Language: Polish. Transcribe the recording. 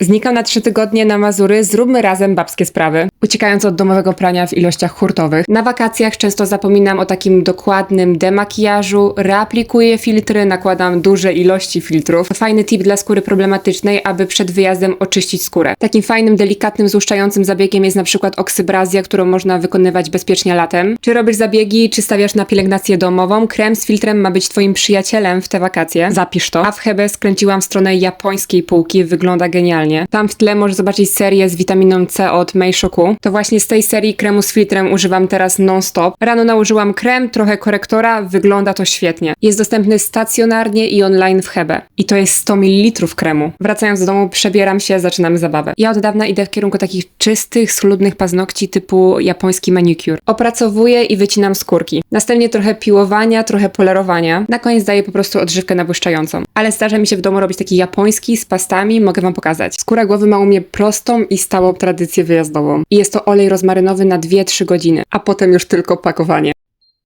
Znikam na trzy tygodnie na Mazury, zróbmy razem babskie sprawy. Uciekając od domowego prania w ilościach hurtowych. Na wakacjach często zapominam o takim dokładnym demakijażu, reaplikuję filtry, nakładam duże ilości filtrów. Fajny tip dla skóry problematycznej, aby przed wyjazdem oczyścić skórę. Takim fajnym, delikatnym, złuszczającym zabiegiem jest na przykład oksybrazja, którą można wykonywać bezpiecznie latem. Czy robisz zabiegi, czy stawiasz na pielęgnację domową? Krem z filtrem ma być twoim przyjacielem w te wakacje. Zapisz to. A w Hebe skręciłam w stronę japońskiej półki, wygląda genialnie. Tam w tle możesz zobaczyć serię z witaminą C od Meishoku. To właśnie z tej serii kremu z filtrem używam teraz non-stop. Rano nałożyłam krem, trochę korektora, wygląda to świetnie. Jest dostępny stacjonarnie i online w Hebe. I to jest 100 ml kremu. Wracając do domu, przebieram się, zaczynamy zabawę. Ja od dawna idę w kierunku takich czystych, schludnych paznokci typu japoński manicure. Opracowuję i wycinam skórki. Następnie trochę piłowania, trochę polerowania. Na koniec daję po prostu odżywkę nabłyszczającą. Ale zdarza mi się w domu robić taki japoński z pastami, mogę wam pokazać. Skóra głowy ma u mnie prostą i stałą tradycję wyjazdową. I jest to olej rozmarynowy na 2-3 godziny, a potem już tylko pakowanie.